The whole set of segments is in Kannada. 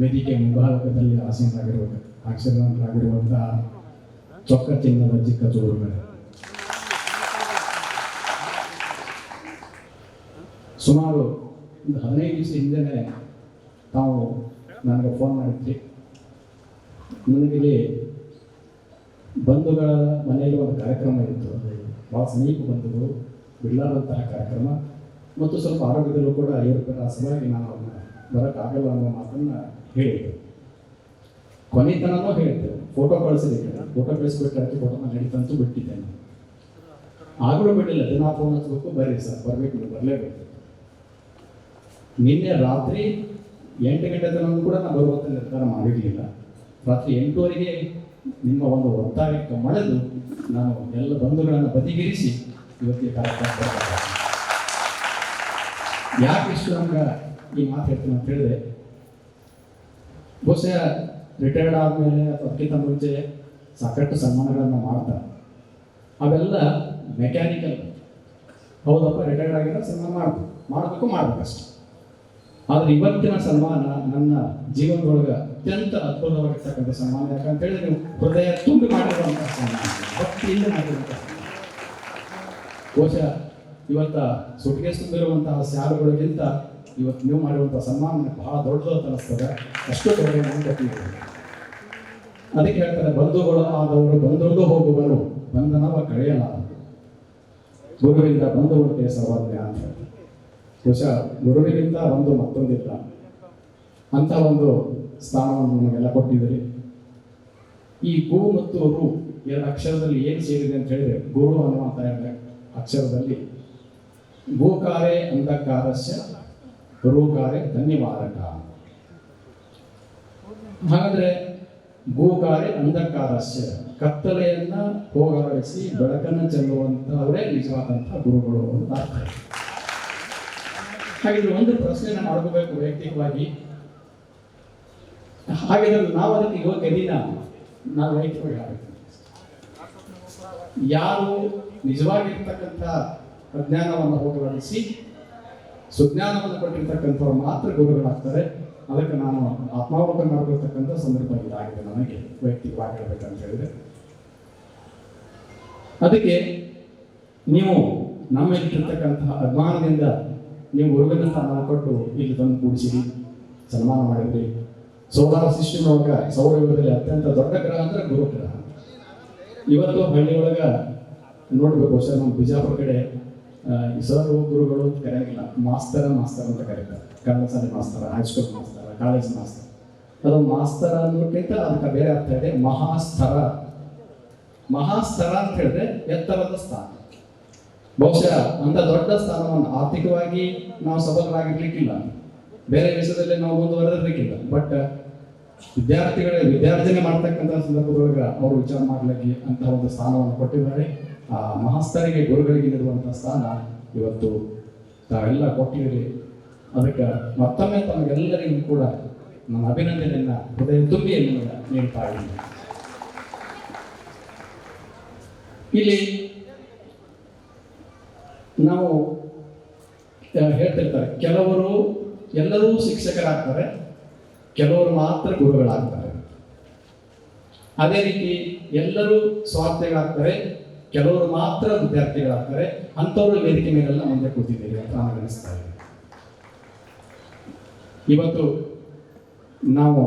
ವೇದಿಕೆ ಮುಂಭಾಗದಲ್ಲಿ ಆಸೀನರಾಗಿರುವ ಆಕ್ಷರಾಗಿರುವಂತಹ ಚೊಕ್ಕ ಚಿನ್ನದ ಚಿಕ್ಕ ಚೋರುಗಳು. ಸುಮಾರು ಒಂದು ಹದಿನೈದು ದಿವಸ ಹಿಂದೆನೆ ತಾವು ನನಗೆ ಫೋನ್ ಮಾಡಿದ್ರಿ. ನನಗಿಲ್ಲಿ ಬಂಧುಗಳ ಮನೆಯಲ್ಲಿ ಒಂದು ಕಾರ್ಯಕ್ರಮ ಇತ್ತು. ಭಾಳ ಸಮೀಪ ಬಂಧುಗಳು ಬಿಡಲಾರಂತಹ ಕಾರ್ಯಕ್ರಮ. ಮತ್ತು ಸ್ವಲ್ಪ ಆರೋಗ್ಯದಲ್ಲೂ ಕೂಡ ಏರುಪೇರ ಸಲುವಾಗಿ ನಾನು ಅವ್ರನ್ನ ಬರೋಕ್ಕಾಗಲ್ಲ ಅನ್ನೋ ಮಾತನ್ನು ಹೇಳಿದ್ರು. ಕೊನೆತನೂ ಹೇಳ್ತೇವೆ ಫೋಟೋ ಕಳಿಸಿದೆ ಫೋಟೋ ಕಳಿಸ್ಬೇಕಾದ್ರೆ ಫೋಟೋನ ನಡೀತಂತೂ ಬಿಟ್ಟಿದ್ದೆ ನಾನು. ಆಗಲೂ ಬಿಡಲಿಲ್ಲ. ದಿನ ಫೋನ್ ಹಚ್ಬೇಕು, ಬರ್ರಿ ಸರ್. ಬರಬೇಕು ಬರಲೇಬೇಕು. ನಿನ್ನೆ ರಾತ್ರಿ ಎಂಟು ಗಂಟೆ ತನಕ ಕೂಡ ನಾನು ಬರುವಂಥ ನಿರ್ಧಾರ ಮಾಡಿರಲಿಲ್ಲ. ರಾತ್ರಿ ಎಂಟುವರೆಗೆ ನಿಮ್ಮ ಒಂದು ಒತ್ತಾಯಕ್ಕೆ ಮಳೆದು ನಾನು ಎಲ್ಲ ಬಂಧುಗಳನ್ನು ಬದಿಗಿರಿಸಿ ಇವತ್ತಿಗೆ ಕಾರ್ಯಕ್ರಮ ಯಾಕೆ ಇಷ್ಟು ನಮ್ಗೆ ಈ ಮಾತು ಹೇಳ್ತೀನಿ ಅಂತ ಹೇಳಿದೆ ಬಹುಶಃ ರಿಟೈರ್ಡ್ ಆದಮೇಲೆ ಅಥವಾ ಅದಕ್ಕಿಂತ ಮುಂಚೆ ಸಾಕಷ್ಟು ಸನ್ಮಾನಗಳನ್ನು ಮಾಡ್ತಾರೆ. ಅವೆಲ್ಲ ಮೆಕ್ಯಾನಿಕಲ್ ಹೌದಪ್ಪ ರಿಟೈರ್ಡ್ ಆಗಿಲ್ಲ ಸನ್ಮಾನ ಮಾಡಬೇಕು. ಮಾಡಬೇಕು ಮಾಡಬೇಕಷ್ಟೆ ಆದರೆ ಇವತ್ತಿನ ಸನ್ಮಾನ ನನ್ನ ಜೀವನದೊಳಗೆ ಅತ್ಯಂತ ಅದ್ಭುತವಾಗಿರ್ತಕ್ಕಂಥ ಸನ್ಮಾನ ಯಾಕಂತ ಹೇಳಿದ್ರೆ, ನೀವು ಹೃದಯ ತುಂಬಿ ಮಾಡಿರುವಂತಹ ಸನ್ಮಾನ. ಭಕ್ತಿಯಿಂದ ಮಾಡಿರುವಂಥ ಬಹುಶಃ ಇವತ್ತ ಸುಟ್ಟಿಗೆ ತುಂಬಿರುವಂತಹ ಸ್ಯಾಲುಗಳಿಗಿಂತ ಇವತ್ತು ನೀವು ಮಾಡಿರುವಂಥ ಸನ್ಮಾನ ಬಹಳ ದೊಡ್ಡದು ಅಂತ ಅನಿಸ್ತದೆ. ಅಷ್ಟು ದೊಡ್ಡ ಅದಕ್ಕೆ ಹೇಳ್ತಾರೆ, ಬಂಧುಗಳು ಆದವರು ಬಂದೊಂದು ಹೋಗುವರು, ಬಂಧನವ ಕಳೆಯಲ್ಲ ಗುರುವಿಂದ ಬಂಧುಗಳಿಗೆ ಸರ್ವಜ್ಞ ಅಂತ ಹೇಳ್ತಾರೆ. ಬಹುಶಃ ಗುರುವಿನಿಂದ ಒಂದು ಮತ್ತೊಂದಿಲ್ಲ. ಅಂತ ಒಂದು ಸ್ಥಾನವನ್ನು ನಮಗೆಲ್ಲ ಕೊಟ್ಟಿದ್ದೀರಿ. ಈ ಗು ಮತ್ತು ರು ಎರಡು ಅಕ್ಷರದಲ್ಲಿ ಏನು ಸೇರಿದೆ ಅಂತ ಹೇಳಿದ್ರೆ ಗುರು ಅನ್ನುವಂಥ ಅಕ್ಷರದಲ್ಲಿ. ಗೋಕಾರೆ ಅಂಧಕಾರಸ್ಯ ರುಕಾರೆ ಧನ್ಯವಾದಕ. ಹಾಗಾದ್ರೆ ಗೋಕಾರೆ ಅಂಧಕಾರಸ್ಯ. ಕತ್ತಲೆಯನ್ನ ಹೋಗಲಾಡಿಸಿ ಬೆಳಕನ್ನು ಚೆಲ್ಲುವಂತವರೇ ನಿಜವಾದಂತಹ ಗುರುಗಳು ಅಂತ ಅರ್ಥ. ಹಾಗಿದ್ರೆ ಒಂದು ಪ್ರಶ್ನೆಯನ್ನು ಮಾಡ್ಕೋಬೇಕು ವೈಯಕ್ತಿಕವಾಗಿ. ಹಾಗಿದ್ರೆ ನಾವು ಅದಕ್ಕೆ ಇವಾಗ ದಿನ ನಾವು ವೈಯಕ್ತಿಕವಾಗಿ ಆಗಬೇಕು. ಯಾರು ನಿಜವಾಗಿರ್ತಕ್ಕಂಥ ಅಜ್ಞಾನವನ್ನು ಹೋಗಲಾಡಿಸಿ ಸುಜ್ಞಾನವನ್ನು ಕೊಟ್ಟಿರ್ತಕ್ಕಂಥವ್ರು ಮಾತ್ರ ಗುರುಗಳಾಗ್ತಾರೆ ಅದಕ್ಕೆ ನಾನು ಆತ್ಮಾವಲೋಕನ ಮಾಡ್ಕೊಳ್ತಕ್ಕಂಥ ಸಂದರ್ಭ ಇದಾಗಿದೆ ನನಗೆ ವೈಯಕ್ತಿಕವಾಗಿ ಹೇಳ್ಬೇಕಂತ ಹೇಳಿದೆ ಅದಕ್ಕೆ ನೀವು ನಮ್ಮಲ್ಲಿರ್ತಕ್ಕಂತಹ ಅಜ್ಞಾನದಿಂದ ನೀವು ಗುರುವಿನ ಸ್ಥಾನ ಕೊಟ್ಟು ಇಲ್ಲಿ ತಂದು ಕೂಡಿಸಿರಿ, ಸನ್ಮಾನ ಮಾಡಿದ್ರಿ. ಸೋಲಾರ ಸಿಸ್ಟಮ್ ಮೂಲಕ ಸೌರಯುಗದಲ್ಲಿ ಅತ್ಯಂತ ದೊಡ್ಡ ಗ್ರಹ ಅಂದ್ರೆ ಗುರುಗ್ರಹ. ಇವತ್ತು ಹಳ್ಳಿಯೊಳಗ ನೋಡ್ಬೇಕು ಸರ್ ನಮ್ಮ ಬಿಜಾಪುರ ಕಡೆ ಸರ್ ಗುರುಗಳು ಅಂತ ಕರೆಯಂಗಿಲ್ಲ. ಮಾಸ್ತರ, ಮಾಸ್ತರ್ ಅಂತ ಕರೀತಾರೆ. ಕನ್ನಡ ಮಾಸ್ತರ ಹೈಸ್ಕೂಲ್ ಮಾಸ್ತರ ಕಾಲೇಜ್ ಮಾಸ್ತರ. ಅದು ಮಾಸ್ತರ ಅನ್ನೋಕ್ಕಿಂತ ಅದಕ್ಕೆ ಬೇರೆ ಅರ್ಥ ಇದೆ. ಮಹಾಸ್ತರ ಮಹಾಸ್ತರ ಅಂತ ಹೇಳಿದ್ರೆ ಎತ್ತರದ ಸ್ಥಾನ. ಬಹುಶಃ ಅಂತ ದೊಡ್ಡ ಸ್ಥಾನವನ್ನು ಆರ್ಥಿಕವಾಗಿ ನಾವು ಸಬಲರಾಗಿರ್ಲಿಕ್ಕಿಲ್ಲ. ಬೇರೆ ವಿಷಯದಲ್ಲಿ ನಾವು ಮುಂದುವರೆದಿರ್ಲಿಕ್ಕಿಲ್ಲ. ಬಟ್ ವಿದ್ಯಾರ್ಥಿಗಳ ವಿದ್ಯಾರ್ಜನೆ ಮಾಡ್ತಕ್ಕಂಥ ಸಂದರ್ಭದೊಳಗೆ ಅವರು ವಿಚಾರ ಮಾಡ್ಲಿಕ್ಕೆ ಅಂತ ಒಂದು ಸ್ಥಾನವನ್ನು ಕೊಟ್ಟಿದ್ದಾರೆ. ಆ ಮಹಾಸ್ತರಿಗೆ ಗುರುಗಳಿಗೆ ನೀಡುವಂತಹ ಸ್ಥಾನ ಇವತ್ತು ತಾವೆಲ್ಲ ಕೊಟ್ಟಿದ್ದೀರಿ. ಅದಕ್ಕೆ ಮತ್ತೊಮ್ಮೆ ತಮಗೆಲ್ಲರಿಗೂ ಕೂಡ ನನ್ನ ಅಭಿನಂದನೆಯನ್ನ ಹೃದಯ ತುಂಬಿ ನೀಡ್ತಾ ಇದ್ದೀನಿ. ಇಲ್ಲಿ ನಾವು ಹೇಳ್ತಿರ್ತಾರೆ, ಕೆಲವರು ಎಲ್ಲರೂ ಶಿಕ್ಷಕರಾಗ್ತಾರೆ, ಕೆಲವರು ಮಾತ್ರ ಗುರುಗಳಾಗ್ತಾರೆ. ಅದೇ ರೀತಿ ಎಲ್ಲರೂ ಸ್ವಾರ್ಥಿಗಳಾಗ್ತಾರೆ ಕೆಲವರು ಮಾತ್ರ ವಿದ್ಯಾರ್ಥಿಗಳಾಗ್ತಾರೆ, ಅಂಥವ್ರು ವೇದಿಕೆ ಮೇಲೆಲ್ಲ ಮುಂದೆ ಕೂತಿದ್ದೀರಿ ಅಂತ ನಾನು ಅನಿಸ್ತಾ ಇದೆ. ಇವತ್ತು ನಾವು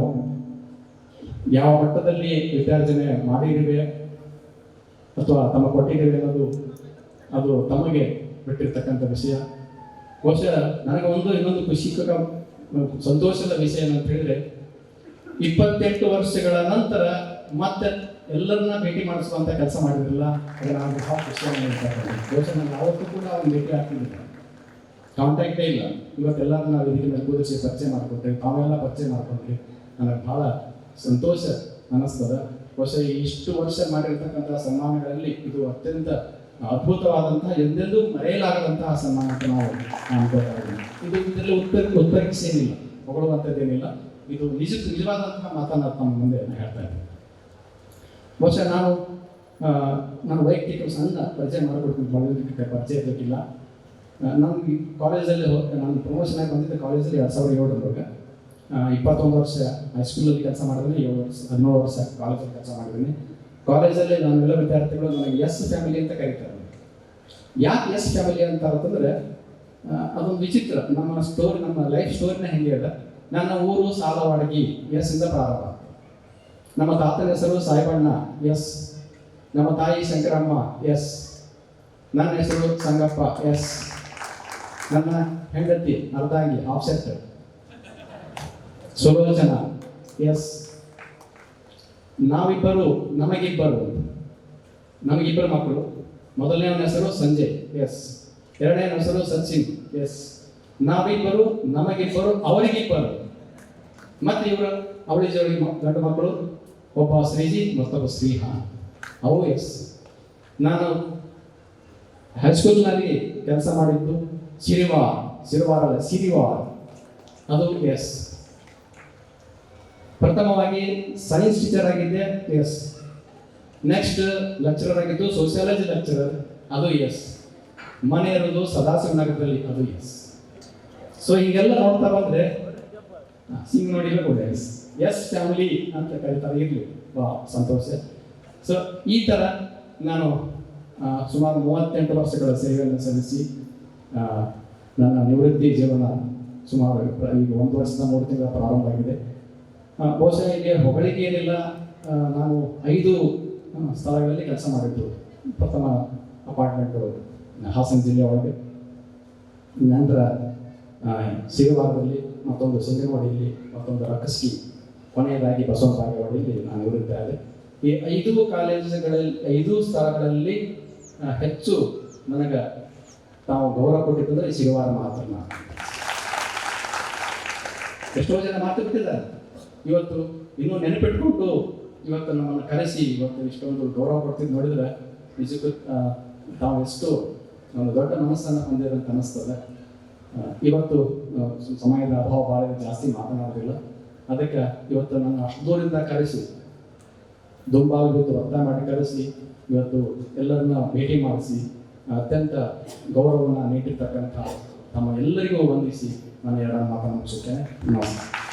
ಯಾವ ಮಟ್ಟದಲ್ಲಿ ವಿದ್ಯಾರ್ಜನೆ ಮಾಡಿದ್ದೇವೆ ಅಥವಾ ತಮ್ಮ ಕೊಟ್ಟಿದ್ದೇವೆ ಅನ್ನೋದು ಅದು ತಮಗೆ ಬಿಟ್ಟಿರ್ತಕ್ಕಂಥ ವಿಷಯ. ಬಹುಶಃ ನನಗೆ ಒಂದು ಇನ್ನೊಂದು ಖುಷಿಕರ ಸಂತೋಷದ ವಿಷಯ ಏನಂತ ಹೇಳಿದ್ರೆ, ಇಪ್ಪತ್ತೆಂಟು ವರ್ಷಗಳ ನಂತರ ಮತ್ತೆ ಎಲ್ಲರನ್ನ ಭೇಟಿ ಮಾಡಿಸುವಂತ ಕೆಲಸ ಮಾಡಿದ್ರಲ್ಲ ಅದು ನಾನು ಬಹಳ ಖುಷಿಯಾಗಿ ನಾನು ಯಾವತ್ತೂ ಕೂಡ ಅವ್ನು ಭೇಟಿ ಆಗ್ತಿದ್ದಿಲ್ಲ ಕಾಂಟ್ಯಾಕ್ಟೇ ಇಲ್ಲ. ಇವತ್ತೆಲ್ಲರನ್ನ ವೇದಿಕೆ ಮೇಲೆ ಕೂರಿಸಿ ಪರಿಚಯ ಮಾಡಿಕೊಟ್ಟೆ ತಾವೆಲ್ಲ ಪರಿಚಯ ಮಾಡಿಕೊಂಡ್ರಿ ನನಗೆ ಬಹಳ ಸಂತೋಷ ಅನ್ನಿಸ್ತದ. ಬಹುಶಃ ಇಷ್ಟು ವರ್ಷ ಮಾಡಿರ್ತಕ್ಕಂತಹ ಸನ್ಮಾನಗಳಲ್ಲಿ ಇದು ಅತ್ಯಂತ ಅದ್ಭುತವಾದಂತಹ, ಎಂದೆಂದೂ ಮರೆಯಲಾಗದಂತಹ ಸನ್ಮಾನ ಅಂತ ನಾವು ಅನ್ಕೋತಾ ಇದು ಇದರಲ್ಲಿ ಉತ್ತರ ಉತ್ತರಿಸೇನಿಲ್ಲ ಹೊಗಳುವಂಥದ್ದೇನಿಲ್ಲ. ಇದು ನಿಜ, ನಿಜವಾದಂತಹ ಮಾತನ್ನ ತಮ್ಮ ಮುಂದೆ ಹೇಳ್ತಾ ಇದ್ದೀನಿ. ಬಹುಶಃ ನಾನು ನಾನು ವೈಯಕ್ತಿಕ ಸಣ್ಣ ಪರಿಚಯ ಮಾಡಿಕೊಡ್ತೀನಿ ಬಳಗಕ್ಕೆ ಪರಿಚಯ ಇರಬೇಕಿಲ್ಲ. ನಾನು ಈ ಕಾಲೇಜಲ್ಲಿ ನಾನು ಪ್ರಮೋಷನ್ ಆಗಿ ಬಂದಿದ್ದೆ ಕಾಲೇಜಲ್ಲಿ ಎರಡು ಸಾವಿರದ ಏಳರವರೆಗೆ ಇಪ್ಪತ್ತೊಂದು ವರ್ಷ ಹೈಸ್ಕೂಲಲ್ಲಿ ಕೆಲಸ ಮಾಡಿದ್ರೆ ಏಳು ವರ್ಷ, ಹದಿನೇಳು ವರ್ಷ ಕಾಲೇಜಲ್ಲಿ ಕೆಲಸ ಮಾಡಿದ್ದೀನಿ ಕಾಲೇಜಲ್ಲಿ ನಾನೆಲ್ಲ ವಿದ್ಯಾರ್ಥಿಗಳು ನನಗೆ ಎಸ್ ಫ್ಯಾಮಿಲಿ ಅಂತ ಕರೀತಾರೆ. ಯಾಕೆ ಎಸ್ ಫ್ಯಾಮಿಲಿ ಅಂತ ಅಂತಂದರೆ ಅದೊಂದು ವಿಚಿತ್ರ. ನಮ್ಮ ಸ್ಟೋರಿ ನಮ್ಮ ಲೈಫ್ ಸ್ಟೋರಿನ ಹೆಂಗೆ ಇದೆ. ನನ್ನ ಊರು ಸಾಲವಾಡಗಿ ಎಸ್ ಇಂದ ಪ್ರಾರಂಭ. ನಮ್ಮ ತಾತನ ಹೆಸರು ಸಾಯಿಬಣ್ಣ ಎಸ್. ನಮ್ಮ ತಾಯಿ ಶಂಕರಮ್ಮ, ಎಸ್. ನನ್ನ ಹೆಸರು ಸಂಗಪ್ಪ, ಎಸ್. ನನ್ನ ಹೆಂಡತಿ ಅರ್ಧಾಂಗಿ ಆಫ್ಸೆಟ್ ಸುಲೋಚನ, ಎಸ್. ನಾವಿಬ್ಬರು, ನಮಗಿಬ್ಬರು ನಮಗಿಬ್ಬರು ಮಕ್ಕಳು. ಮೊದಲನೇ ಹೆಸರು ಸಂಜಯ್ ಎಸ್. ಎರಡನೇ ಹೆಸರು ಸಚಿನ್ ಎಸ್. ನಾವಿಬ್ಬರು, ನಮಗಿಬ್ಬರು, ಅವರಿಗಿಬ್ಬರು. ಮತ್ತೆ ಇವರು? ಅವಳಿ ಜೋಡಿ ಗಂಡು ಮಕ್ಕಳು, ಒಬ್ಬ ಶ್ರೀಜಿ, ಮತ್ತೊಬ್ಬ ಶ್ರೀಹ. ಅವು ಎಸ್. ನಾನು ಹೈಸ್ಕೂಲ್ನಲ್ಲಿ ಕೆಲಸ ಮಾಡಿದ್ದು ಸಿರಿವಾರ ಸಿರಿವಾರ ಅಲ್ಲ ಅದು ಎಸ್. ಪ್ರಥಮವಾಗಿ ಸೈನ್ಸ್ ಟೀಚರ್ ಆಗಿದ್ದೆ, ಎಸ್. ನೆಕ್ಸ್ಟ್ ಲೆಕ್ಚರರ್ ಆಗಿದ್ದು ಸೋಷಿಯಾಲಜಿ ಲೆಕ್ಚರರ್, ಅದು ಎಸ್. ಮನೆ ಇರೋದು ಸದಾಶಿವ ನಗರದಲ್ಲಿ ಅದು ಎಸ್. ಸೊ, ಹೀಗೆಲ್ಲ ನೋಡ್ತಾ ಬಂದ್ರೆ ಸಿಂಗ್ ನೋಡಿಲ್ಲ ಎಸ್. ಎಸ್ ಫ್ಯಾಮಿಲಿ ಅಂತ ಕರೀತಾರೆ, ಇರಲಿ. ವಾ, ಸಂತೋಷ. ಸೊ ಈ ಥರ ನಾನು ಸುಮಾರು ಮೂವತ್ತೆಂಟು ವರ್ಷಗಳ ಸೇವೆಯನ್ನು ಸಲ್ಲಿಸಿ ನನ್ನ ನಿವೃತ್ತಿ ಜೀವನ ಸುಮಾರು ಈಗ ಒಂದು ವರ್ಷದ ಮೂರು ತಿಂಗಳ ಪ್ರಾರಂಭ ಆಗಿದೆ. ಬಹುಶಃ ಇಲ್ಲಿ ಹೊಗಳಿಗೆ ಏನಿಲ್ಲ ನಾನು ಐದು ಸ್ಥಳಗಳಲ್ಲಿ ಕೆಲಸ ಮಾಡಿದ್ದು. ಪ್ರಥಮ ಅಪಾರ್ಟ್ಮೆಂಟು ಹಾಸನ ಜಿಲ್ಲೆ ಒಳಗೆ. ನಂತರ ಸಿರಿವಾರದಲ್ಲಿ ಮತ್ತೊಂದು ಸುಂದರವಾಡಿಯಲ್ಲಿ ಮತ್ತೊಂದು ರಕ್ಕಸ್ಕಿ ಕೊನೆಯದಾಗಿ ಬಸವ ಬಾಗೇವಾಡಿಯಲ್ಲಿ ನಾನು ಇರುತ್ತೇನೆ ಈ ಐದು ಕಾಲೇಜುಗಳಲ್ಲಿ ಐದು ಸ್ಥಳಗಳಲ್ಲಿ ಹೆಚ್ಚು ನನಗೆ ತಾವು ಗೌರವ ಕೊಟ್ಟಿದ್ದಂದ್ರೆ ಸಿಗುವಾರ ಮಾತ್ರ ಎಷ್ಟೋ ಜನ ಮಾತು ಬಿಟ್ಟಿದ್ದಾರೆ. ಇವತ್ತು ಇನ್ನೂ ನೆನಪಿಟ್ಕೊಂಡು ಇವತ್ತು ನಮ್ಮನ್ನು ಕರೆಸಿ ಇವತ್ತು ಇಷ್ಟೊಂದು ಗೌರವ ಕೊಡ್ತಿದ್ದು ನೋಡಿದ್ರೆ ನಿಜಕ್ಕೂ ತಾವು ಎಷ್ಟು ಒಂದು ದೊಡ್ಡ ಮನಸ್ಸನ್ನು ಹೊಂದಿದಂತ ಅನ್ನಿಸ್ತದೆ ಆ, ಇವತ್ತು ಸಮಯದ ಅಭಾವ ಭಾಳ ಜಾಸ್ತಿ ಮಾತನಾಡೋದಿಲ್ಲ ಅದಕ್ಕೆ ಇವತ್ತು ನನ್ನ ಅಷ್ಟು ದೂರದಿಂದ ಕರೆಸಿ, ದುಂಬಾಲು ಬಿದ್ದು ಅರ್ಥ ಮಾಡಿ ಕರೆಸಿ, ಇವತ್ತು ಎಲ್ಲರನ್ನ ಭೇಟಿ ಮಾಡಿಸಿ, ಅತ್ಯಂತ ಗೌರವವನ್ನು ನೀಡಿರ್ತಕ್ಕಂಥ ತಮ್ಮ ಎಲ್ಲರಿಗೂ ವಂದಿಸಿ ನಾನು ಎರಡನ್ನ ಮಾತನಾಡಿಸುತ್ತೇನೆ ನಮಸ್ಕಾರ.